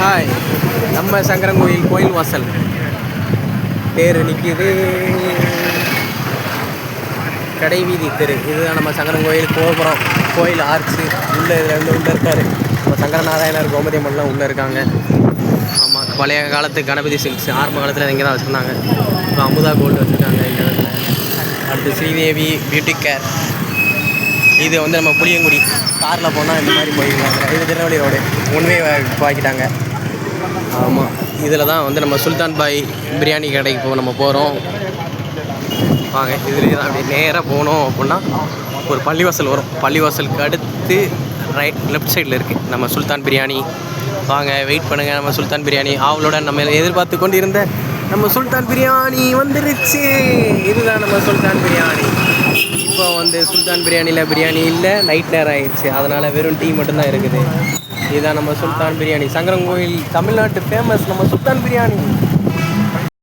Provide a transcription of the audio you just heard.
Hi. நம்ம சங்கரங்கோயில் கோயில் வாசல். தேர் நிற்கிது கடை வீதி தெரு. இதுதான் நம்ம சங்கரங்கோயில் கோபுரம் கோயில் ஆர்ச்சு. உள்ளே இதில் வந்து உள்ளே இருக்கார். நம்ம சங்கரநாராயணர் கோமதி அம்மன்லாம் உள்ளே இருக்காங்க. ஆமாம் பழைய காலத்து கணபதி சில்க்ஸ் ஆரம்ப காலத்தில் இங்கே தான் வச்சுருந்தாங்க. இப்போ அமுதா கோல்டு வச்சுருக்காங்க இந்த இடத்துல. அடுத்து ஸ்ரீதேவி பியூட்டி கேர் இது வந்து நம்ம புளியங்குடி. காரில் போனால் இந்த மாதிரி போயிருக்காங்க இது திருநெல்வேலி ரோடு உண்மையை பாக்கிட்டாங்க. ஆமாம் இதில் தான் வந்து நம்ம சுல்தான் பாய் பிரியாணி கடைக்கு போ நம்ம போகிறோம் வாங்க இதுலேயே தான் அப்படியே நேராக போனோம் அப்படின்னா ஒரு பள்ளிவாசல் வரும். பள்ளிவாசலுக்கு அடுத்து ரைட் லெஃப்ட் சைடில் இருக்குது நம்ம சுல்தான் பிரியாணி. வாங்க வெயிட் பண்ணுங்கள் நம்ம சுல்தான் பிரியாணி. ஆவலோட நம்ம எதிர்பார்த்து கொண்டு இருந்த நம்ம சுல்தான் பிரியாணி வந்துருச்சு. இதுதான் நம்ம சுல்தான் பிரியாணி. இப்போ வந்து சுல்தான் பிரியாணியில் பிரியாணி இல்லை நைட் நேரம் ஆயிடுச்சு அதனால் வெறும் டீ மட்டும்தான் இருக்குது. இதுதான் நம்ம சுல்தான் பிரியாணி. சங்கரங்கோயில் தமிழ்நாட்டு ஃபேமஸ் நம்ம சுல்தான் பிரியாணி.